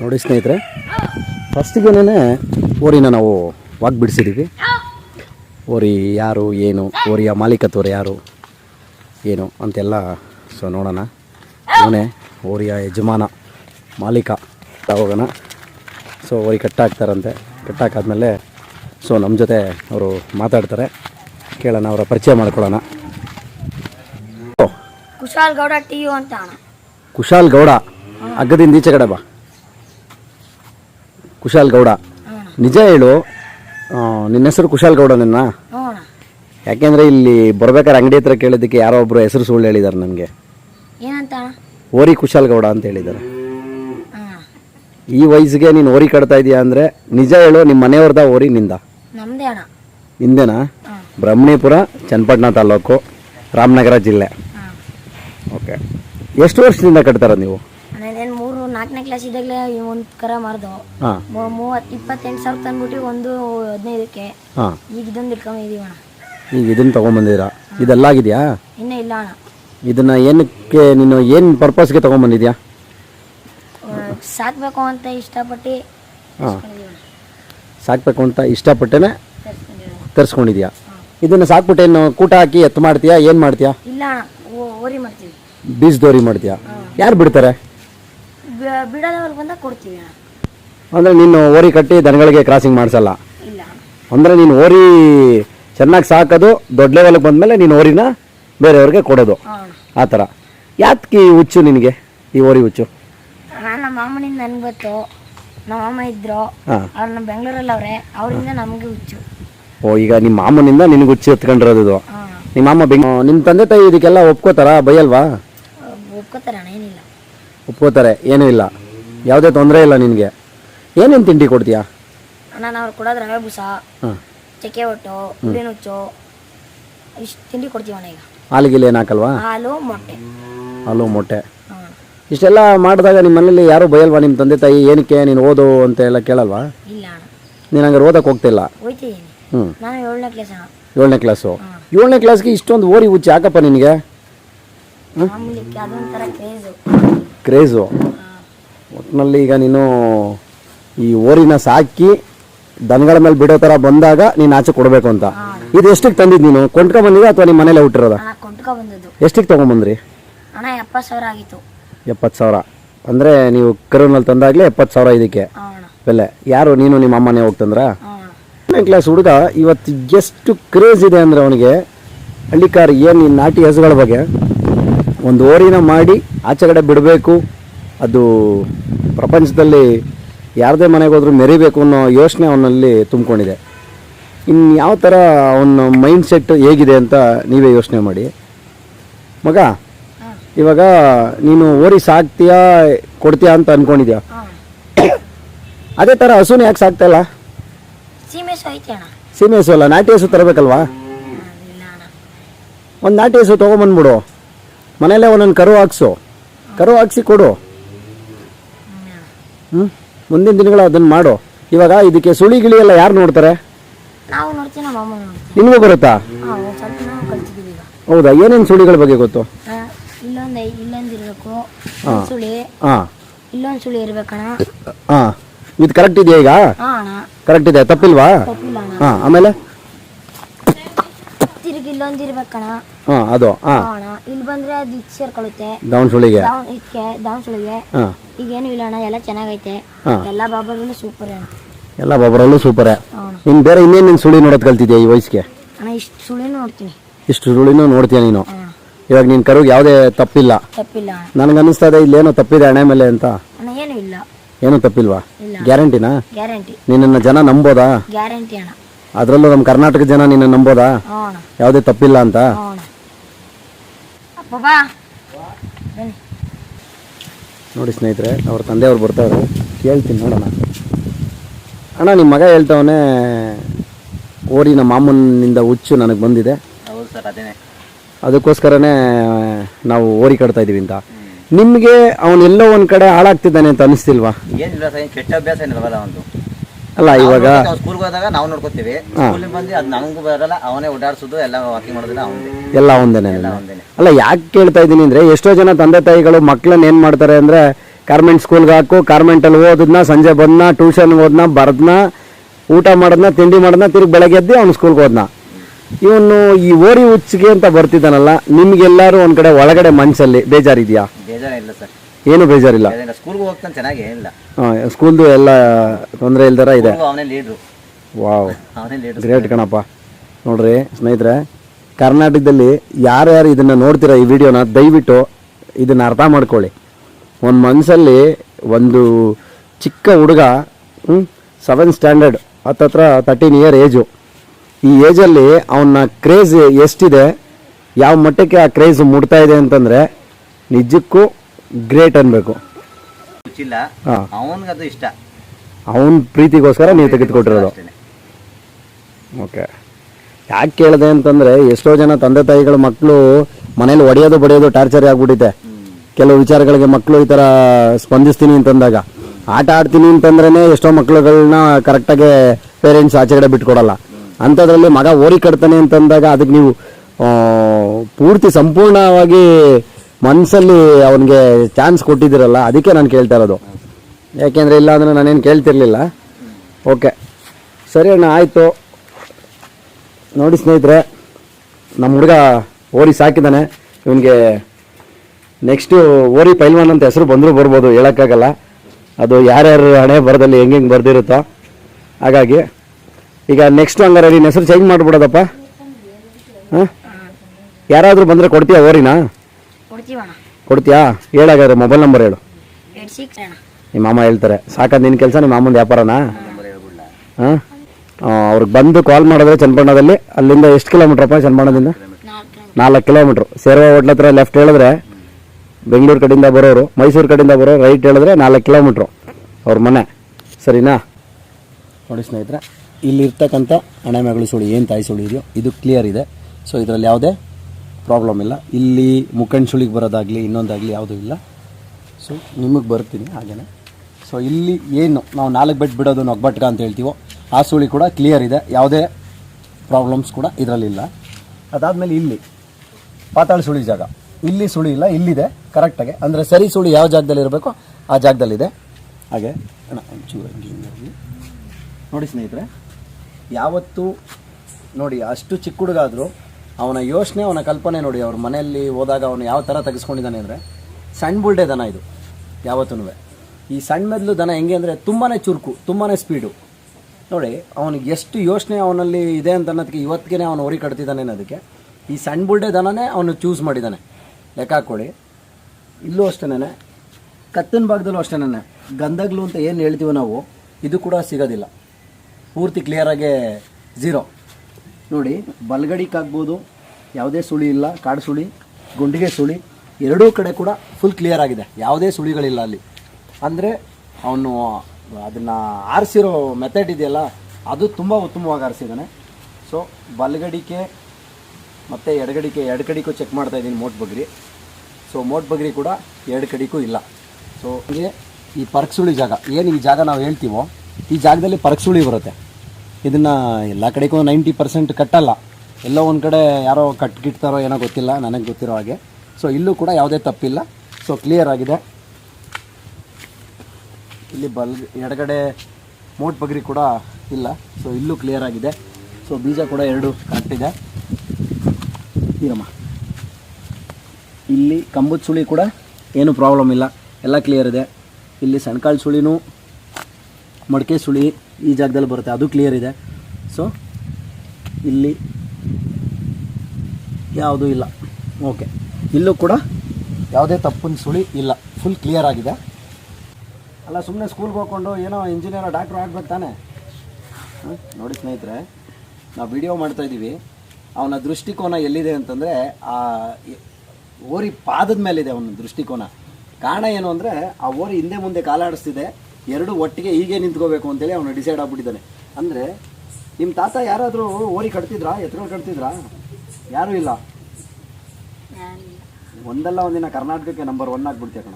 ನೋಡಿ ಸ್ನೇಹಿತರೆ ಫಸ್ಟಿಗೆನೇ ಓರಿನ ನಾವು ವಾಕ್ ಬಿಡಿಸಿದ್ದೀವಿ ಓರಿ ಯಾರು ಏನು ಓರಿಯ ಮಾಲೀಕತ್ವರು ಯಾರು ಏನು ಅಂತೆಲ್ಲ ಸೊ ನೋಡೋಣ. ಇವನೇ ಓರಿಯ ಯಜಮಾನ ಮಾಲೀಕ. ಹೋಗೋಣ. ಸೊ ಓರಿ ಕಟ್ಟಾಕ್ತಾರಂತೆ. ಕಟ್ಟಾಕಾದ್ಮೇಲೆ ಸೊ ನಮ್ಮ ಜೊತೆ ಅವರು ಮಾತಾಡ್ತಾರೆ. ಕೇಳೋಣ ಅವರ ಪರಿಚಯ ಮಾಡ್ಕೊಳ್ಳೋಣ. ಓ, ಕುಶಾಲ್ ಗೌಡ ಟಿ ಯು ಅಂತ ಕುಶಾಲ್ ಗೌಡ ಅಗ್ಗದಿಂದ ಈಚೆ ಕಡೆ ಬಾ. ಕುಶಾಲ್ ಗೌಡ. ನಿಜ ಹೇಳು ನಿನ್ನ ಹೆಸರು ಕುಶಾಲ್ ಗೌಡ ನಿನ್ನ? ಯಾಕೆಂದ್ರೆ ಇಲ್ಲಿ ಬರ್ಬೇಕಾದ್ರೆ ಅಂಗಡಿ ಹತ್ರ ಕೇಳಿದ್ದಕ್ಕೆ ಯಾರೋ ಒಬ್ರು ಹೆಸರು ಸುಳ್ಳು ಹೇಳಿದಾರೆ ನನಗೆ. ಏನಂತ? ಓರಿ ಕುಶಾಲ್ ಗೌಡ ಅಂತ ಹೇಳಿದ್ದಾರೆ ಈ ವಯಸ್ಸಿಗೆ ನೀನು ಓರಿ ಕಟ್ತಾ ಇದೀಯಾ ಅಂದ್ರೆ ನಿಜ ಹೇಳು ನಿಮ್ಮ ಮನೆಯವ್ರದ ಓರಿ ನಿಂದ. ಅಣ್ಣ. ಹಿಂದೆನಾ ಬ್ರಹ್ಮಣಿಪುರ ಚನ್ನಪಟ್ಟಣ ತಾಲೂಕು ರಾಮನಗರ ಜಿಲ್ಲೆ. ಓಕೆ. ಎಷ್ಟು ವರ್ಷದಿಂದ ಕಟ್ತಾರ ನೀವು? ನಾಲ್ಕನೇ ಕ್ಲಾಸ್ ಇದ್ದಾಗಲೇ ಒಂದು ಕರ ಮಾರ್ದು. ಹಾಂ. ಮೂವತ್ತು ಇಪ್ಪತ್ತೆಂಟು ಸಾವಿರ ತಂದ್ಬಿಟ್ಟು ಒಂದು ಹದಿನೈದಕ್ಕೆ. ಹಾಂ. ಈಗ ಇದೊಂದು ಇಟ್ಕೊಂಡಿದೀವಿ ಅಣ್ಣ. ಈಗ ಇದನ್ನ ತಗೊಂಡ್ಬಂದಿದ್ದೀರಾ ಇದೆಲ್ಲ ಆಗಿದೆಯಾ ಇನ್ನೂ ಇಲ್ಲ ಅಣ್ಣ. ಇದನ್ನ ಏನಕ್ಕೆ ನೀನು ಏನು ಪರ್ಪಸ್ಗೆ ತೊಗೊಂಬಂದಿದ್ಯಾ ಆ, ಸಾಕ್ಬೇಕು ಅಂತ ಇಷ್ಟಪಟ್ಟು ಹಾಂ. ತರ್ಸ್ಕೊಂಡಿದೀವಿ ಅಣ್ಣ. ಸಾಕ್ಬೇಕು ಅಂತ ಇಷ್ಟಪಟ್ಟೇನೆ ತರ್ಸ್ಕೊಂಡಿದೀವಿ ಅಣ್ಣ. ತರಿಸ್ಕೊಂಡಿದ್ಯಾ? ಇದನ್ನು ಸಾಕ್ಬಿಟ್ಟು ಏನು ಕೂಟ ಹಾಕಿ ಎತ್ತು ಮಾಡ್ತೀಯಾ ಏನು ಮಾಡ್ತೀಯಾ? ಇಲ್ಲ ಅಣ್ಣ ಓ- ಓರಿ ಮಾಡ್ತೀವಿ. ಬೀಜದೋರಿ ಮಾಡ್ತೀಯಾ? ಯಾರು ಬಿಡ್ತಾರೆ? ಬಿ- ಲೆವೆಲ್ ಬಂದಾಗ ಕೊಡ್ತೀವಿ ಅಣ್ಣ. ಅಂದರೆ ನೀನು ಓರಿ ಕಟ್ಟಿ ದನಗಳಿಗೆ ಕ್ರಾಸಿಂಗ್ ಮಾಡಿಸಲ್ಲ? ಇಲ್ಲ. ಅಂದರೆ ನೀನು ಓರಿ ಚೆನ್ನಾಗಿ ಸಾಕೋದು ದೊಡ್ಡ ಲೆವೆಲ್ಗೆ ಬಂದಮೇಲೆ ನೀನು ಓರಿನ ಬೇರೆಯವ್ರಿಗೆ ಕೊಡೋದು. ಹಾಂ ಆ ಥರ. ಯಾಕೆ ಈ ಹುಚ್ಚು ನಿನಗೆ ಈ ಓರಿ ಹುಚ್ಚು? ಅಣ್ಣ ನಮ್ಮ ಮಾಮನಿಂದ ನನ್ಗೆ ಗೊತ್ತು. ನಮ್ಮ ಮಾಮ ಇದ್ರು. ಹಾಂ. ಅವ್ರು ನಮ್ಮ ಬೆಂಗಳೂರಲ್ಲಿ ಅವ್ರೆ. ಅವರಿಂದ ನಮಗೆ ಹುಚ್ಚು. ಓ ಈಗ ನಿಮ್ಮ ಮಾಮನಿಂದ ನಿನಗೆ ಹುಚ್ಚು ಎತ್ಕೊಂಡಿರೋದು ಇದು? ಹಾಂ. ನಿಮ್ಮ ಮಾಮ ಬೆಂಗ್ ನಿಮ್ಮ ತಂದೆ ತಾಯಿ ಇದಕ್ಕೆಲ್ಲ ಒಪ್ಕೋತಾರಾ? ಬೈಯಲ್ವಾ? ಒಪ್ಕೋತಾರೆ ಅಣ್ಣ ಏನಿಲ್ಲ. ಒಪ್ಕೋತಾರೆ ಏನೂ ಇಲ್ಲ. ಯಾವುದೇ ತೊಂದರೆ ಇಲ್ಲ ನಿನಗೆ. ಏನೇನು ತಿಂಡಿ ಕೊಡ್ತೀಯಾ? ಅಣ್ಣ ನಾವು ಕೊಡೋದು ರವೆ ಬೂಸ ಹಾಂ. ಚಕ್ಕೆ ಒಟ್ಟು ಉಪ್ಪಿನುಚ್ಚು ಇಷ್ಟು ತಿಂಡಿ ಕೊಡ್ತೀವಿ ಅಣ್ಣ ಈಗ. ಹಾಲಿಗಿಲ್ಲಿ ಏನು ಹಾಕಲ್ವಾ? ಹಾಲು ಮೊಟ್ಟೆ. ಹಾಲು ಮೊಟ್ಟೆ. ಹಾಂ. ಇಷ್ಟೆಲ್ಲ ಮಾಡಿದಾಗ ನಿಮ್ಮ ಮನೇಲಿ ಯಾರೂ ಬಯಲ್ವಾ ನಿಮ್ಮ ತಂದೆ ತಾಯಿ ಏನಕ್ಕೆ ನೀನು ಓದು ಅಂತ ಎಲ್ಲ ಕೇಳಲ್ವಾ? ಇಲ್ಲ ಅಣ್ಣ. ನೀನು ಹಂಗಾರೆ ಓದಕ್ಕೆ ಹೋಗ್ತಿಲ್ಲ? ಹೋಯ್ತಿದ್ದೀನಿ. ಹ್ಞೂ ನಾನು ಏಳನೇ ಕ್ಲಾಸ್ ಅಣ್ಣ. ಏಳನೇ ಕ್ಲಾಸು ಏಳನೇ ಕ್ಲಾಸ್ಗೆ ಇಷ್ಟೊಂದು ಓರಿ ಹುಚ್ಚಿ ಹಾಕಪ್ಪ ನಿನಗೆ? ಮಾಮೂಲಿ ಅದೊಂಥರ ಕ್ರೇಜು ಕ್ರೇಜು. ಒಟ್ಟಿನಲ್ಲಿ ಈಗ ನೀನು ಈ ಓರಿನ ಸಾಕಿ ದನಗಳ ಮೇಲೆ ಬಿಡೋ ಥರ ಬಂದಾಗ ನೀನು ಆಚೆ ಕೊಡಬೇಕು ಅಂತ. ಇದು ಎಷ್ಟಕ್ಕೆ ತಂದಿದ್ದು ನೀನು? ಕೊಂಡ್ಕೊ ಬಂದಿದ್ದ ಅಥವಾ ನಿಮ್ಮ ಮನೇಲೆ ಹುಟ್ಟಿರೋದ? ಕೊಂಡ್ಕೊ ಬಂದದ್ದು. ಎಷ್ಟಕ್ಕೆ ತೊಗೊಂಬಂದ್ರಿ? ಎಪ್ಪತ್ತು ಸಾವಿರ ಆಗಿತ್ತು. ಎಪ್ಪತ್ತು ಸಾವಿರ. ಅಂದರೆ ನೀವು ಕರೋನಲ್ಲಿ ತಂದಾಗಲೇ ಎಪ್ಪತ್ತು ಸಾವಿರ ಇದಕ್ಕೆ. ಬೆಲೆ. ಯಾರು ನೀನು ನಿಮ್ಮ ಅಮ್ಮನೇ ಹೋಗ್ತಂದ್ರ? ಏಳನೇ ಕ್ಲಾಸ್ ಹುಡುಗ ಇವತ್ತು ಎಷ್ಟು ಕ್ರೇಜ್ ಇದೆ ಅಂದರೆ ಅವನಿಗೆ ಹಳ್ಳಿಕಾರ ಏನು ಈ ನಾಟಿ ಹಸುಗಳ ಬಗ್ಗೆ ಒಂದು ಓರಿನ ಮಾಡಿ ಆಚೆ ಕಡೆ ಬಿಡಬೇಕು. ಅದು ಪ್ರಪಂಚದಲ್ಲಿ ಯಾರದೇ ಮನೆಗೆ ಹೋದರೂ ಮೆರಿಬೇಕು ಅನ್ನೋ ಯೋಚನೆ ಅವನಲ್ಲಿ ತುಂಬಿಕೊಂಡಿದೆ. ಇನ್ನು ಯಾವ ಥರ ಅವನ ಮೈಂಡ್ ಸೆಟ್ ಹೇಗಿದೆ ಅಂತ ನೀವೇ ಯೋಚನೆ ಮಾಡಿ. ಮಗ ಇವಾಗ ನೀನು ಓರಿ ಸಾಕ್ತೀಯಾ ಕೊಡ್ತೀಯಾ ಅಂತ ಅನ್ಕೊಂಡಿದ್ಯಾ? ಅದೇ ಥರ ಹಸುನ ಯಾಕೆ ಸಾಕ್ತಾ ಇಲ್ಲ? ಸೀಮೆ ಹಸು ಅಲ್ಲ ನಾಟಿ ಹಸು ತರಬೇಕಲ್ವಾ? ಒಂದು ನಾಟಿ ಹಸು ತೊಗೊಂಬಂದ್ಬಿಡು. ಮನೆಯಲ್ಲೇ ಒಂದೊಂದು ಕರು ಹಾಕ್ಸು. ಕರು ಹಾಕ್ಸಿ ಕೊಡು. ಹ್ಮ್? ಹ್ಞೂ ಮುಂದಿನ ದಿನಗಳು ಅದನ್ನ ಮಾಡು. ಇವಾಗ ಇದಕ್ಕೆ ಸುಳಿ ಗಿಳಿ ಎಲ್ಲ ಯಾರು ನೋಡ್ತಾರೆ? ನಾವು ನೋಡ್ತೀವಿ ನಮ್ಮ ಅಮ್ಮ ನೋಡ್ತೀವಿ ನಿನಗೂ ಬರುತ್ತಾ? ಹಾಂ ಒಂದು ಸ್ವಲ್ಪ ನಾವು ಕಲ್ತಿದ್ದೀವಿ ಈಗ. ಹೌದಾ? ಏನೇನು ಸುಳಿಗಳ ಬಗ್ಗೆ ಗೊತ್ತು? ಆ, ಇಲ್ಲೊಂದು ಐ- ಇಲ್ಲೊಂದು ಇರಬೇಕು. ಸುಳಿ. ಹಾಂ. ಇಲ್ಲೊಂದು ಸುಳಿ ಇರ್ಬೇಕಣ್ಣ ಹಾಂ. ಇದು ಕರೆಕ್ಟ್ ಇದೆಯಾ ಈಗ? ಹಾಂ ಅಣ್ಣ. ಕರೆಕ್ಟ್ ಇದೆ ತಪ್ಪಿಲ್ವಾ? ತಪ್ಪಿಲ್ಲ ಅಣ್ಣ. ಹಾಂ ಆಮೇಲೆ? ತಿರುಗಿ ಇಲ್ಲೊಂದು ಇರ್ಬೇಕಣ್ಣ. ಹಾಂ ಅದು ಹಾಂ. ಅಣ್ಣ ಇಲ್ಲಿ ಬಂದ್ರೆ ಅದು ಇದು ಸೇರ್ಕೊಳ್ಳುತ್ತೆ. ದವನ್ ಸುಳಿಗೆ. ದಾವ್ ಇದಕ್ಕೆ ದಾವಣ ಸುಳಿಗೆ. ಹಾಂ. ಈಗೇನು ಇಲ್ಲ ಅಣ್ಣ ಎಲ್ಲ ಚೆನ್ನಾಗೈತೆ. ಹಾ. ಎಲ್ಲ ಬಾಬಾಗಳು ಸೂಪರ್ ಅಣ್ಣ. ಎಲ್ಲ ಬಾಬರಲ್ಲೂ ಸೂಪರೇ ನಿನ್ ನೀನು ಬೇರೆ ಇನ್ನೇನು ನೀನು ಸುಳಿ ನೋಡೋದು ಕಲ್ತಿದ್ಯಾ ಈ ವಯಸ್ಸಿಗೆ? ಅಣ್ಣ ಇಷ್ಟು ಸುಳಿನೂ ನೋಡ್ತೀನಿ. ಇಷ್ಟು ಸುಳಿನೂ ನೋಡ್ತೀಯ ನೀನು? ಇವಾಗ ನಿನ್ನ ಕರುಗೆ ಯಾವುದೇ ತಪ್ಪಿಲ್ಲ. ತಪ್ಪಿಲ್ಲ ಅಣ್ಣ. ನನಗೆ ಅನ್ನಿಸ್ತಾ ಇದೆ ಇಲ್ಲೇನೋ ತಪ್ಪಿದೆ ಹಣೆ ಮೇಲೆ ಅಂತ. ಅಣ್ಣ ಏನೂ ಇಲ್ಲ. ಏನೂ ತಪ್ಪಿಲ್ವಾ? ಇಲ್ಲ. ಗ್ಯಾರಂಟಿನಾ? ಗ್ಯಾರಂಟಿ. ನಿನ್ನನ್ನು ಜನ ನಂಬೋದಾ? ಗ್ಯಾರಂಟಿ ಅಣ್ಣ. ಅದರಲ್ಲೂ ನಮ್ಮ ಕರ್ನಾಟಕ ಜನ ನಿನ್ನ ನಂಬೋದಾ? ಯಾವ್ದೇ ಅಣ್ಣ. ಯಾವುದೇ ತಪ್ಪಿಲ್ಲ ಅಂತ? ಅಣ್ಣ. ಬನ್ನಿ ನೋಡಿ ಸ್ನೇಹಿತರೆ ಅವ್ರ ತಂದೆಯವ್ರು ಬರ್ತಾವ್ರೆ ಕೇಳ್ತೀನಿ ನೋಡೋಣ. ಅಣ್ಣ ನಿಮ್ಮ ಮಗ ಹೇಳ್ತಾವನೆ ಓರಿ ನಮ್ಮ ಮಾಮನಿಂದ ಹುಚ್ಚು ನನಗೆ ಬಂದಿದೆ. ಹೌದು ಸರ್ ಅದೇನೆ. ಅದಕ್ಕೋಸ್ಕರನೇ ನಾವು ಓರಿ ಕಟ್ತಾ ಇದೀವಿ ಅಂತ. ನಿಮಗೆ ಅವನೆಲ್ಲೋ ಎಲ್ಲೋ ಒಂದು ಕಡೆ ಹಾಳಾಗ್ತಿದ್ದಾನೆ ಅಂತ ಅನಿಸ್ತಿಲ್ವಾ? ಏನಿಲ್ಲ ಸರ್ ಏನು ಕೆಟ್ಟ ಅಭ್ಯಾಸ ಏನಿಲ್ಲವಲ್ಲ ಒಂದು ಅಲ್ಲ ಇವಾಗ ಸ್ಕೂಲ್ಗೆ ಹೋದಾಗ ನಾವು ನೋಡ್ಕೋತೀವಿ. ಸ್ಕೂಲಿಗೆ ಬಂದು ಅದು ನಮಗೂ ಬರಲ್ಲ ಅವನೇ ಓಡಾಡ್ಸೋದು ಎಲ್ಲ ವಾಕಿಂಗ್ ಮಾಡೋದಿಲ್ಲ ಅವನೇ ಎಲ್ಲ ಒಂದೇನೆ ಅಲ್ಲ ಯಾಕೆ ಕೇಳ್ತಾ ಇದ್ದೀನಿ ಅಂದ್ರೆ ಎಷ್ಟೋ ಜನ ತಂದೆ ತಾಯಿಗಳು ಮಕ್ಕಳನ್ನ ಏನ್ ಮಾಡ್ತಾರೆ ಅಂದ್ರೆ ಕಾರ್ಮೆಂಟ್ ಸ್ಕೂಲ್ಗೆ ಹಾಕು ಕಾರ್ಮೆಂಟಲ್ಲಿ ಓದಿದ್ನ ಸಂಜೆ ಬಂದ್ನ ಟ್ಯೂಷನ್ ಓದ್ನ ಬರ್ದ್ನ ಊಟ ಮಾಡಿದ್ನ ತಿಂಡಿ ಮಾಡಿದ್ನ ತಿರುಗಿ ಬೆಳಗ್ಗೆ ಎದ್ದು ಅವ್ನು ಸ್ಕೂಲ್ಗೆ ಹೋದ್ನ. ಇವನು ಈ ಓರಿ ಹುಚ್ಚಿಗೆ ಅಂತ ಬರ್ತಿದ್ದಾನಲ್ಲ ನಿಮ್ಗೆಲ್ಲರೂ ಒಂದ್ ಕಡೆ ಒಳಗಡೆ ಮನ್ಸಲ್ಲಿ ಬೇಜಾರಿದ್ಯಾ? ಬೇಜಾರಿಲ್ಲ ಸರ್. ಏನು ಬೇಜಾರಿಲ್ಲ. ಬೇಜಾರಿಲ್ಲ ಸ್ಕೂಲ್ಗೆ ಹೋಗ್ತಾನೆ ಚೆನ್ನಾಗಿ ಏನಿಲ್ಲ. ಸ್ಕೂಲ್ದು ಎಲ್ಲ ತೊಂದರೆ ಇಲ್ದಾರ ಇದೆ. ಅವನೇ ಲೀಡ್ರು ವಾವ್. ಅವನೇ ಲೀಡ್ರು ಗ್ರೇಟ್ ಕಣಪ್ಪ. ನೋಡ್ರಿ ಸ್ನೇಹಿತರೆ ಕರ್ನಾಟಕದಲ್ಲಿ ಯಾರ್ಯಾರು ಇದನ್ನ ನೋಡ್ತೀರಾ ಈ ವಿಡಿಯೋನ ದಯವಿಟ್ಟು ಇದನ್ನ ಅರ್ಥ ಮಾಡ್ಕೊಳ್ಳಿ. ಒಂದು ಮನಸ್ಸಲ್ಲಿ ಒಂದು ಚಿಕ್ಕ ಹುಡುಗ ಸೆವೆನ್ ಸ್ಟ್ಯಾಂಡರ್ಡ್ ಹತ್ತತ್ರ ತರ್ಟೀನ್ ಇಯರ್ ಏಜು ಈ ಏಜಲ್ಲಿ ಅವನ ಕ್ರೇಜ್ ಎಷ್ಟಿದೆ ಯಾವ ಮಟ್ಟಕ್ಕೆ ಆ ಕ್ರೇಜ್ ಮುಟ್ತಾ ಇದೆ ಅಂತಂದರೆ ನಿಜಕ್ಕೂ ಗ್ರೇಟ್ ಅನ್ಬೇಕು. ಹಾಂ. ಅವನ್ಗದು ಇಷ್ಟ. ಅವನ ಪ್ರೀತಿಗೋಸ್ಕರ ನೀವು ತೆಗೆದುಕೊಟ್ಟಿರೋದು. ಅಷ್ಟೇನೆ. ಓಕೆ. ಯಾಕೆ ಕೇಳಿದೆ ಅಂತಂದರೆ ಎಷ್ಟೋ ಜನ ತಂದೆ ತಾಯಿಗಳ ಮಕ್ಕಳು ಮನೇಲಿ ಒಡೆಯೋದು ಬಡಿಯೋದು ಟಾರ್ಚರ್ ಆಗ್ಬಿಟ್ಟಿದೆ. ಕೆಲವು ವಿಚಾರಗಳಿಗೆ ಮಕ್ಕಳು ಈ ಥರ ಸ್ಪಂದಿಸ್ತೀನಿ ಅಂತಂದಾಗ. ಆಟ ಆಡ್ತೀನಿ ಅಂತಂದ್ರೆ ಎಷ್ಟೋ ಮಕ್ಕಳುಗಳನ್ನ ಕರೆಕ್ಟಾಗಿ ಪೇರೆಂಟ್ಸ್ ಆಚೆಗಡೆ ಬಿಟ್ಕೊಡಲ್ಲ. ಅಂಥದ್ರಲ್ಲಿ ಮಗ ಓರಿ ಕಟ್ತಾನೆ ಅಂತಂದಾಗ ಅದಕ್ಕೆ ನೀವು ಆ, ಪೂರ್ತಿ ಸಂಪೂರ್ಣವಾಗಿ ಮನಸ್ಸಲ್ಲಿ ಅವನಿಗೆ ಚಾನ್ಸ್ ಕೊಟ್ಟಿದ್ದೀರಲ್ಲ, ಅದಕ್ಕೆ ನಾನು ಕೇಳ್ತಾ ಇರೋದು. ಯಾಕೆಂದರೆ ಇಲ್ಲ ಅಂದರೆ ನಾನೇನು ಕೇಳ್ತಿರ್ಲಿಲ್ಲ. ಓಕೆ ಸರಿ ಅಣ್ಣ, ಆಯಿತು. ನೋಡಿ ಸ್ನೇಹಿತರೆ ನಮ್ಮ ಹುಡುಗ ಓರಿ ಸಾಕಿದ್ದಾನೆ ಇವನಿಗೆ ನೆಕ್ಸ್ಟು ಓರಿ ಪೈಲ್ವಾನ್ ಅಂತ ಹೆಸರು ಬಂದರೂ ಬರ್ಬೋದು, ಹೇಳೋಕ್ಕಾಗಲ್ಲ. ಅದು ಯಾರ್ಯಾರು ಹಣೆ ಬರದಲ್ಲಿ ಹೆಂಗೆ ಹೆಂಗೆ ಬರ್ದಿರುತ್ತೋ. ಹಾಗಾಗಿ, ಈಗ ನೆಕ್ಸ್ಟ್ ಹಂಗಾರೆ ನಿನ್ನ ಹೆಸರು ಚೇಂಜ್ ಮಾಡಿಬಿಡೋದಪ್ಪ. ಹಾಂ? ಯಾರಾದರೂ ಬಂದರೆ ಕೊಡ್ತೀಯ ಓರಿನಾ? ಕೊಡ್ತೀವಣ್ಣ. ಕೊಡ್ತೀಯಾ? ಹೇಳಾಗಾದ್ರೆ ಮೊಬೈಲ್ ನಂಬರ್ ಹೇಳು. ಏಟ್ ಸಿಕ್ಸ್ ಅಣ್ಣ. ನಿಮ್ಮ ಮಾಮ ಹೇಳ್ತಾರೆ ಸಾಕಂದ್ ನಿನ್ನ ಕೆಲಸ ನಿಮ್ಮ ಮಾಮನ ವ್ಯಾಪಾರನಾ? ಹಾಂ? ಅವ್ರಿಗೆ ಬಂದು ಕಾಲ್ ಮಾಡಿದ್ರೆ ಚನ್ನಪಣ್ಣದಲ್ಲಿ ಅಲ್ಲಿಂದ ಎಷ್ಟು ಕಿಲೋಮೀಟ್ರಪ್ಪ ಚನ್ನಪಣ್ಣದಿಂದ ನಾಲ್ಕು ನಾಲ್ಕು ಕಿಲೋಮೀಟ್ರ್ ಸೇರ್ವ ಹೋಟ್ಲ ಹತ್ರ ಲೆಫ್ಟ್ ಹೇಳಿದ್ರೆ ಬೆಂಗಳೂರು ಕಡೆಯಿಂದ ಬರೋರು ಮೈಸೂರು ಕಡೆಯಿಂದ ಬರೋರು ರೈಟ್ ಹೇಳಿದ್ರೆ ನಾಲ್ಕು ಕಿಲೋಮೀಟ್ರು ಅವ್ರ ಮನೆ. ಸರಿನಾ? ನೋಡಿ ಸ್ನೇಹಿತರೆ ಇಲ್ಲಿರ್ತಕ್ಕಂಥ ಹಣೆಮೆಗಳು ಸುಳಿ ಏನು ತಾಯಿ ಸುಳಿ ಇದೆಯೋ ಇದು ಕ್ಲಿಯರ್ ಇದೆ. ಸೊ ಇದರಲ್ಲಿ ಯಾವುದೇ ಪ್ರಾಬ್ಲಮ್ ಇಲ್ಲ. ಇಲ್ಲಿ ಮುಖಂಡ್ ಸುಳಿಗೆ ಬರೋದಾಗಲಿ, ಇನ್ನೊಂದಾಗಲಿ ಯಾವುದೂ ಇಲ್ಲ. ಸೊ ನಿಮಗೆ ಬರ್ತೀನಿ ಹಾಗೇನೆ. ಸೊ ಇಲ್ಲಿ ಏನು ನಾವು ನಾಲ್ಕು ಬೆಡ್ ಬಿಡೋದು ನೊಗ್ಬಟ್ಕ ಅಂತ ಹೇಳ್ತೀವೋ, ಆ ಸುಳಿ ಕೂಡ ಕ್ಲಿಯರ್ ಇದೆ. ಯಾವುದೇ ಪ್ರಾಬ್ಲಮ್ಸ್ ಕೂಡ ಇದರಲ್ಲಿಲ್ಲ ಅದಾದಮೇಲೆ ಇಲ್ಲಿ, ಪಾತಾಳ ಸುಳಿ ಜಾಗ. ಇಲ್ಲಿ ಸುಳಿ ಇಲ್ಲ, ಇಲ್ಲಿದೆ ಕರೆಕ್ಟಾಗಿ ಅಂದರೆ ಸರಿ ಸುಳಿ ಯಾವ ಜಾಗದಲ್ಲಿ ಇರಬೇಕು ಆ ಜಾಗದಲ್ಲಿದೆ ಹಾಗೆ. ನೋಡಿ ಸ್ನೇಹಿತರೆ, ಯಾವತ್ತು ನೋಡಿ, ಅಷ್ಟು ಚಿಕ್ಕ ಹುಡುಗ ಆದರೂ ಅವನ ಯೋಚನೆ, ಅವನ ಕಲ್ಪನೆ ನೋಡಿ, ಅವ್ರ ಮನೆಯಲ್ಲಿ ಹೋದಾಗ ಅವನು ಯಾವ ಥರ ತೆಗೆಸ್ಕೊಂಡಿದ್ದಾನೆ ಅಂದರೆ ಸಣ್ಣ ಬುಲ್ಡೆ ದನ ಇದು ಯಾವತ್ತೂ ಈ ಸಣ್ಣ ಮೆದಲು ದನ ಹೆಂಗೆ ಅಂದರೆ ತುಂಬಾ ಚುರುಕು ತುಂಬಾ ಸ್ಪೀಡು ನೋಡಿ, ಅವನಿಗೆ ಎಷ್ಟು ಯೋಚನೆ ಅವನಲ್ಲಿ ಇದೆ ಅಂತ ಅನ್ನೋದಕ್ಕೆ ಇವತ್ತಿಗೆ ಅವನು ಹೊರಿ ಕಟ್ತಿದ್ದಾನೆ ಅನ್ನೋದಕ್ಕೆ. ಈ ಸಣ್ಣ ಬುಲ್ಡೆ ದನನೇ ಅವನು ಚೂಸ್ ಮಾಡಿದ್ದಾನೆ. ಲೆಕ್ಕ ಹಾಕ್ಕೊಳ್ಳಿ. ಇಲ್ಲೂ ಅಷ್ಟೇನೆ ಕತ್ತಿನ ಭಾಗದಲ್ಲೂ ಅಷ್ಟೇನೆ ಗಂಧಗ್ಲು ಅಂತ ಏನು ಹೇಳ್ತೀವೋ ನಾವು, ಇದು ಕೂಡ ಸಿಗೋದಿಲ್ಲ. ಪೂರ್ತಿ ಕ್ಲಿಯರಾಗೆ ಝೀರೋ ನೋಡಿ, ಬಲ್ಗಡಿಕಾಗ್ಬೋದು, ಯಾವುದೇ ಸುಳಿ ಇಲ್ಲ, ಕಾಡು ಸುಳಿ, ಗುಂಡಿಗೆ ಸುಳಿ, ಎರಡೂ ಕಡೆ ಕೂಡ ಫುಲ್ ಕ್ಲಿಯರ್ ಆಗಿದೆ. ಯಾವುದೇ ಸುಳಿಗಳಿಲ್ಲ ಅಲ್ಲಿ. ಅಂದರೆ, ಅವನು, ಅದನ್ನು ಆರಿಸಿರೋ ಮೆಥಡ್ ಇದೆಯಲ್ಲ, ಅದು ತುಂಬ ಉತ್ತಮವಾಗಿ ಆರಿಸಿದ್ದಾನೆ. ಸೊ ಬಲ್ಗಡಿಕೆ ಮತ್ತು ಎಡಗಡಿಕೆ, ಎರಡು ಕಡೆಗೂ ಚೆಕ್ ಮಾಡ್ತಾ ಇದ್ದೀನಿ ಮೋಟ್ ಬಗ್ರಿ. ಸೊ ಮೋಟ್ ಬಗ್ರಿ ಕೂಡ ಎರಡು ಕಡೆಗೂ ಇಲ್ಲ. ಸೊ ಹೀಗೆ ಈ ಪರಕ್ಸುಳಿ ಜಾಗ, ಏನು ಈ ಜಾಗ ನಾವು ಹೇಳ್ತೀವೋ, ಈ ಜಾಗದಲ್ಲಿ ಪರಕ್ಸುಳಿ ಬರುತ್ತೆ. ಇದನ್ನು ಎಲ್ಲ ಕಡೆಗೂ ನೈಂಟಿ ಪರ್ಸೆಂಟ್ ಕಟ್ಟಲ್ಲ. ಎಲ್ಲೋ ಒಂದು ಕಡೆ ಯಾರೋ ಕಟ್ ಕಿಟ್ತಾರೋ ಏನೋ ಗೊತ್ತಿಲ್ಲ, ನನಗೆ ಗೊತ್ತಿರೋ ಹಾಗೆ. ಸೊ ಇಲ್ಲೂ ಕೂಡ ಯಾವುದೇ ತಪ್ಪಿಲ್ಲ. ಸೊ ಕ್ಲಿಯರ್ ಆಗಿದೆ. ಇಲ್ಲಿ ಬಲ್ ಎಡಗಡೆ ಮೋಟ್ ಬಗ್ರಿ ಕೂಡ ಇಲ್ಲ. ಸೊ ಇಲ್ಲೂ ಕ್ಲಿಯರ್ ಆಗಿದೆ. ಸೊ ಬೀಜ ಕೂಡ ಎರಡು ಕರೆಕ್ಟ್ ಇದೆ ಇರಮ್ಮ. ಇಲ್ಲಿ ಕಂಬದ ಸುಳಿ ಕೂಡ ಏನು ಪ್ರಾಬ್ಲಮ್ ಇಲ್ಲ. ಎಲ್ಲ ಕ್ಲಿಯರ್ ಇದೆ. ಇಲ್ಲಿ ಸಣ್ಕಾಳು ಸುಳಿನೂ, ಮಡಿಕೆ ಸುಳಿ ಈ ಜಾಗದಲ್ಲಿ ಬರುತ್ತೆ. ಅದು ಕ್ಲಿಯರ್ ಇದೆ. ಸೊ ಇಲ್ಲಿ ಯಾವುದೂ ಇಲ್ಲ. ಓಕೆ ಇಲ್ಲೂ ಕೂಡ ಯಾವುದೇ ತಪ್ಪಿನ ಸುಳಿ ಇಲ್ಲ. ಫುಲ್ ಕ್ಲಿಯರ್ ಆಗಿದೆ. ಅಲ್ಲ ಸುಮ್ಮನೆ ಸ್ಕೂಲ್ಗೆ ಹೋಗ್ಕೊಂಡು ಏನೋ ಇಂಜಿನಿಯರ್ ಡಾಕ್ಟ್ರು ಆಗ್ಬೇಕು ತಾನೆ? ನೋಡಿ ಸ್ನೇಹಿತರೆ, ನಾವು ವಿಡಿಯೋ ಮಾಡ್ತಾ ಇದ್ದೀವಿ ಅವನ ದೃಷ್ಟಿಕೋನ ಎಲ್ಲಿದೆ ಅಂತಂದರೆ, ಆ ಓರಿ ಪಾದದ ಮೇಲಿದೆ ಅವನ ದೃಷ್ಟಿಕೋನ. ಕಾರಣ ಏನು ಅಂದರೆ, ಆ ಓರಿ ಹಿಂದೆ ಮುಂದೆ ಕಾಲಾಡಿಸ್ತಿದೆ. ಎರಡು ಒಟ್ಟಿಗೆ ಹೀಗೆ ನಿಂತ್ಕೋಬೇಕು ಅಂತೇಳಿ ಅವನು ಡಿಸೈಡ್ ಆಗ್ಬಿಟ್ಟಿದ್ದಾನೆ. ಅಂದರೆ ನಿಮ್ಮ ತಾತ ಯಾರಾದರೂ ಓರಿ ಕಟ್ತಿದ್ರಾ? ಎತ್ತುಗಳು ಕಟ್ತಿದ್ರಾ? ಯಾರೂ ಇಲ್ಲ. ಒಂದಲ್ಲ ಒಂದಿನ ಕರ್ನಾಟಕಕ್ಕೆ ನಂಬರ್ ಒನ್ ಆಗಿಬಿಡ್ತೀಯ ಕಣ.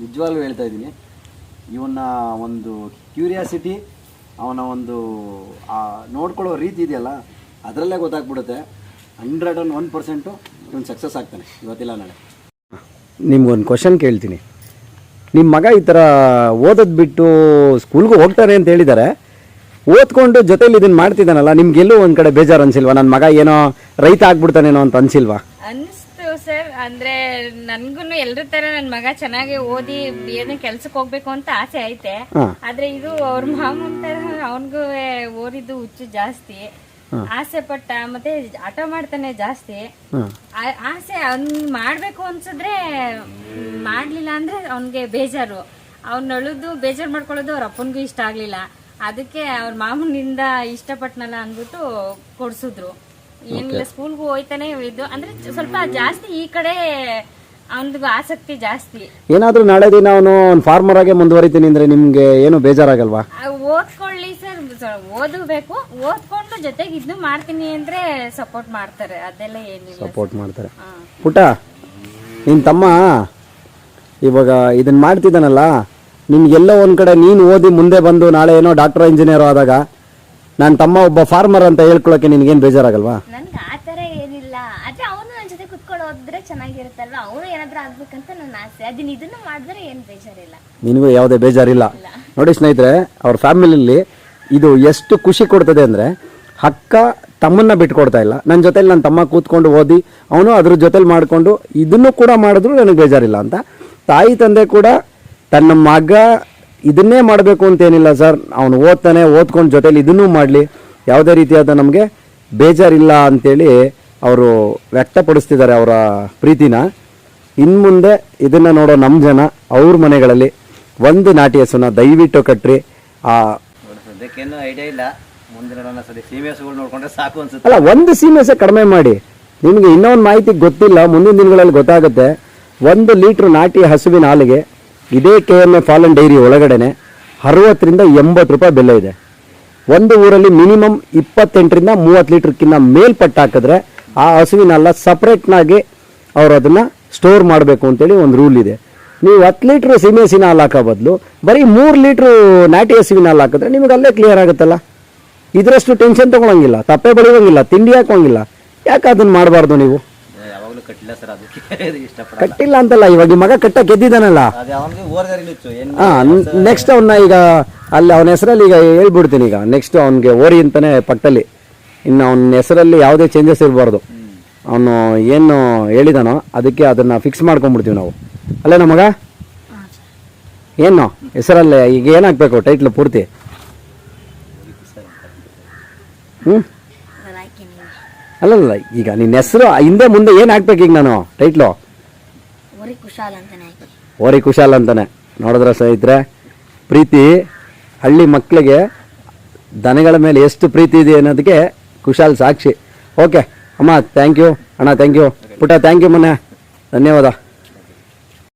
ನಿಜವಾಗ್ಲೂ ಹೇಳ್ತಾ ಇದ್ದೀನಿ. ಇವನ್ನ ಒಂದು ಕ್ಯೂರಿಯಾಸಿಟಿ ಅವನ ಒಂದು ನೋಡ್ಕೊಳ್ಳೋ ರೀತಿ ಇದೆಯಲ್ಲ, ಅದರಲ್ಲೇ ಗೊತ್ತಾಗ್ಬಿಡುತ್ತೆ. ಹಂಡ್ರೆಡ್ ಆ್ಯಂಡ್ ಒನ್ ಪರ್ಸೆಂಟು ಇವನು ಸಕ್ಸಸ್ ಆಗ್ತಾನೆ. ಇವತ್ತಿಲ್ಲ ನಾಳೆ. ನಿಮ್ಗೊಂದು ಕ್ವಶನ್ ಕೇಳ್ತೀನಿ. ನಿಮ್ಮ ಮಗ ಈ ಥರ ಓದೋದು ಬಿಟ್ಟು ಸ್ಕೂಲ್ಗೂ ಹೋಗ್ತಾರೆ ಅಂತ ಹೇಳಿದ್ದಾರೆ ಓದ್ಕೊಂಡು ಜೊತೆಲಿ ಇದನ್ನ ಮಾಡ್ತಿದ್ದಾನಲ್ಲ ನಿಮ್ಗೆಲ್ಲೂ ಒಂದು ಕಡೆ ಬೇಜಾರು ಅನ್ಸಿಲ್ವಾ? ನನ್ನ ಮಗ ಏನೋ ರೈತ ಆಗ್ಬಿಡ್ತಾನೇನೋ ಅಂತ ಅನ್ಸಿಲ್ವಾ? ಅನಿಸ್ತು ಸರ್ ಅಂದ್ರೆ ನನ್ಗೂ ಎಲ್ರ ತರ ನನ್ ಮಗ ಚೆನ್ನಾಗಿ ಓದಿ ಏನೋ ಕೆಲ್ಸಕ್ಕೆ ಹೋಗ್ಬೇಕು ಅಂತ ಆಸೆ ಐತೆ. ಆದ್ರೆ ಇದು ಅವ್ರ ಮಾಮೂಲ್ ತರ ಅವನ್ಗೂ ಓದಿದ್ದು ಹುಚ್ಚು ಜಾಸ್ತಿ. ಆಸೆ ಪಟ್ಟ ಮತ್ತೆ ಆಟ ಮಾಡ್ತಾನೆ ಜಾಸ್ತಿ. ಆಸೆ ಅವ್ನ್ ಮಾಡ್ಬೇಕು ಅನ್ಸಿದ್ರೆ ಮಾಡ್ಲಿಲ್ಲ ಅಂದ್ರೆ ಅವ್ನ್ಗೆ ಬೇಜಾರು. ಅವ್ನ ಅಳುದು ಬೇಜಾರ್ ಮಾಡ್ಕೊಳ್ಳೋದು ಅವ್ರ ಅಪ್ಪನ್ಗೂ ಇಷ್ಟ ಆಗ್ಲಿಲ್ಲ. ಅದಕ್ಕೆ ಅವ್ರ ಮಾಮನಿಂದ ಇಷ್ಟಪಟ್ನಲ್ಲ ಅಂದ್ಬಿಟ್ಟು ಕೊಡ್ಸಿದ್ರು. ಏನಿಲ್ಲ ಸ್ಕೂಲ್ಗೂ ಹೋಯ್ತಾನೆ ಇದು ಅಂದ್ರೆ ಸ್ವಲ್ಪ ಜಾಸ್ತಿ ಈ ಕಡೆ ಅವನಿಗೂ ಆಸಕ್ತಿ ಜಾಸ್ತಿ. ಏನಾದ್ರೂ ನಾಳೆ ದಿನ ಅವನು ಒಂದು ಫಾರ್ಮರ್ ಆಗೇ ಮುಂದುವರಿತೀನಿ ಅಂದ್ರೆ ನಿಮಗೆ ಏನು ಬೇಜಾರಾಗಲ್ವಾ? ಓದ್ಕೊಳ್ಳಿ ಸರ್ ಓದಬೇಕು. ಓದ್ಕೊಂಡು ಜೊತೆಗೆ ಇದ್ನು ಮಾಡ್ತೀನಿ ಅಂದ್ರೆ ಸಪೋರ್ಟ್ ಮಾಡ್ತಾರೆ. ಅದೆಲ್ಲ ಏನಿಲ್ಲ ಸಪೋರ್ಟ್ ಮಾಡ್ತಾರೆ. ಪುಟ ನಿನ್ ತಮ್ಮ ಇವಾಗ ಇದನ್ನ ಮಾಡ್ತಿದ್ದಾನಲ್ಲ ನಿನ್ಗೆಲ್ಲೋ ಒಂದ್ ಕಡೆ ನೀನು ಓದಿ ಮುಂದೆ ಬಂದು ನಾಳೆ ಏನೋ ಡಾಕ್ಟರ್ ಇಂಜಿನಿಯರ್ ಆದಾಗ ನನ್ನ ತಮ್ಮ ಒಬ್ಬ ಫಾರ್ಮರ್ ಅಂತ ಹೇಳ್ಕೊಳಕ್ಕೆ ನಿನ್ಗೇನು ಬೇಜಾರಾಗಲ್ವಾ? ನನ್ಗೆ ಅವನು ನನ್ನ ಜೊತೆ ಕುತ್ಕೊಂಡು ಹೋದ್ರೆ ಚೆನ್ನಾಗಿರುತ್ತಲ್ವಾ? ಅವನು ಏನಾದ್ರೂ ಆಗ್ಬೇಕಂತ ನನ್ನ ಆಸೆ. ಅದನ್ನ ಇದನ್ನ ಮಾಡಿದ್ರೆ ಏನು ಬೇಜಾರಿಲ್ಲ. ನಿನಗೂ ಯಾವುದೇ ಬೇಜಾರಿಲ್ಲ. ನೋಡಿ ಸ್ನೇಹಿತರೆ ಅವ್ರ ಫ್ಯಾಮಿಲಿಲಿ ಇದು ಎಷ್ಟು ಖುಷಿ ಕೊಡ್ತದೆ ಅಂದರೆ ಅಕ್ಕ ತಮ್ಮನ್ನ ಬಿಟ್ಕೊಡ್ತಾ ಇಲ್ಲ. ನನ್ನ ಜೊತೆಲಿ ನನ್ನ ತಮ್ಮ ಕೂತ್ಕೊಂಡು ಓದಿ ಅವನು ಅದ್ರ ಜೊತೆಲಿ ಮಾಡಿಕೊಂಡು ಇದನ್ನು ಕೂಡ ಮಾಡಿದ್ರು ನನಗೆ ಬೇಜಾರಿಲ್ಲ ಅಂತ. ತಾಯಿ ತಂದೆ ಕೂಡ ತನ್ನ ಮಗ ಇದನ್ನೇ ಮಾಡಬೇಕು ಅಂತೇನಿಲ್ಲ ಸರ್. ಅವನು ಓದ್ತಾನೆ ಓದ್ಕೊಂಡು ಜೊತೇಲಿ ಇದನ್ನೂ ಮಾಡಲಿ. ಯಾವುದೇ ರೀತಿಯಾದ ನಮಗೆ ಬೇಜಾರಿಲ್ಲ ಅಂತೇಳಿ ಅವರು ವ್ಯಕ್ತಪಡಿಸ್ತಿದ್ದಾರೆ ಅವರ ಪ್ರೀತಿನ. ಇನ್ನು ಮುಂದೆ ಇದನ್ನು ನೋಡೋ ನಮ್ಮ ಜನ ಅವ್ರ ಮನೆಗಳಲ್ಲಿ ಒಂದು ನಾಟಿ ಹಸುನ ದಯವಿಟ್ಟು ಕಟ್ಟ್ರಿ ಆ ಸದ್ಯಕ್ಕೇನು ಐಡಿಯಾ ಇಲ್ಲ. ಮುಂದೆ ನೋಡೋಣ ಸದ್ಯ ಸೀಮೆ ಹಸುಗಳು ನೋಡ್ಕೊಂಡ್ರೆ ಸಾಕು ಅನ್ಸುತ್ತೆ. ಅಲ್ಲ ಒಂದು ಸೀಮೆಸೆ ಕಡಿಮೆ ಮಾಡಿ. ನಿಮಗೆ ಇನ್ನೊಂದು ಮಾಹಿತಿ ಗೊತ್ತಿಲ್ಲ ಮುಂದಿನ ದಿನಗಳಲ್ಲಿ ಗೊತ್ತಾಗುತ್ತೆ. ಒಂದು ಲೀಟ್ರ್ ನಾಟಿ ಹಸುವಿನ ಹಾಲಿಗೆ ಇದೇ ಕೆ ಎಂ ಎ ಫಾಲನ್ ಡೈರಿ ಒಳಗಡೆನೆ ಅರವತ್ತರಿಂದ ಎಂಬತ್ತು ರೂಪಾಯಿ ಬೆಲೆ ಇದೆ. ಒಂದು ಊರಲ್ಲಿ ಮಿನಿಮಮ್ ಇಪ್ಪತ್ತೆಂಟರಿಂದ ಮೂವತ್ತು ಲೀಟ್ರ್ಕಿನ್ನ ಮೇಲ್ಪಟ್ಟು ಹಾಕಿದ್ರೆ ಆ ಹಸುವಿನೆಲ್ಲ ಸಪ್ರೇಟ್ನಾಗಿ ಅವರು ಅದನ್ನು ಸ್ಟೋರ್ ಮಾಡಬೇಕು ಅಂತೇಳಿ ಒಂದು ರೂಲ್ ಇದೆ. ನೀವು ಹತ್ತು ಲೀಟ್ರ್ ಸೀಮೆ ಹಸಿನ ಹಾಲು ಹಾಕೋ ಬದಲು ಬರೀ ಮೂರು ಲೀಟ್ರು ನಾಟಿ ಹಸುವಿನ ಹಾಲು ಹಾಕಿದ್ರೆ ನಿಮಗೆ ಅಲ್ಲೇ ಕ್ಲಿಯರ್ ಆಗುತ್ತಲ್ಲ. ಇದರಷ್ಟು ಟೆನ್ಷನ್ ತೊಗೊಳಂಗಿಲ್ಲ ತಪ್ಪೆ ಬೆಳೆಯೋಂಗಿಲ್ಲ ತಿಂಡಿ ಹಾಕೋಂಗಿಲ್ಲ ಯಾಕೆ ಅದನ್ನು ಮಾಡಬಾರ್ದು ನೀವು? ಕಟ್ಟಿಲ್ಲ ಅಂತಲ್ಲ ಇವಾಗ ಈ ಮಗ ಕಟ್ಟ ಗೆದ್ದಿದ್ದಾನಲ್ಲ. ಹಾ ನೆಕ್ಸ್ಟ್ ಅವನ್ನ ಈಗ ಅಲ್ಲಿ ಅವನ ಹೆಸರಲ್ಲಿ ಈಗ ಹೇಳ್ಬಿಡ್ತೀನಿ ಈಗ ನೆಕ್ಸ್ಟ್ ಅವನಿಗೆ ಓರಿ ಅಂತಾನೆ ಪಕ್ಕದಲ್ಲಿ. ಇನ್ನು ಅವನ ಹೆಸರಲ್ಲಿ ಯಾವುದೇ ಚೇಂಜಸ್ ಇರಬಾರ್ದು. ಅವನು ಏನು ಹೇಳಿದಾನೋ ಅದಕ್ಕೆ ಅದನ್ನು ಫಿಕ್ಸ್ ಮಾಡ್ಕೊಂಡ್ಬಿಡ್ತೀವಿ ನಾವು. ಅಲ್ಲೇ ನಮಗ ಏನು? ಹೆಸರಲ್ಲೇ, ಈಗ ಏನಾಗಬೇಕು ಟೈಟ್ಲು ಪೂರ್ತಿ? ಹ್ಞೂ ಅಲ್ಲಲ್ಲ ಈಗ ನಿನ್ನ ಹೆಸರು ಹಿಂದೆ ಮುಂದೆ ಏನು ಹಾಕ್ಬೇಕು ಈಗ ನಾನು ಟೈಟ್ಲು ಓರಿ ಕುಶಾಲ್ ಅಂತಾನೆ. ನೋಡಿದ್ರ ಸ್ನೇಹಿತರೆ, ಪ್ರೀತಿ ಹಳ್ಳಿ ಮಕ್ಕಳಿಗೆ ದನಗಳ ಮೇಲೆ ಎಷ್ಟು ಪ್ರೀತಿ ಇದೆ ಅನ್ನೋದಕ್ಕೆ ಕುಶಾಲ್ ಸಾಕ್ಷಿ. ಓಕೆ ಅಮ್ಮ ಥ್ಯಾಂಕ್ ಯು ಅಣ್ಣ ಥ್ಯಾಂಕ್ ಯು ಪುಟ್ಟ ಥ್ಯಾಂಕ್ ಯು ಮೊನ್ನೆ. ಧನ್ಯವಾದ.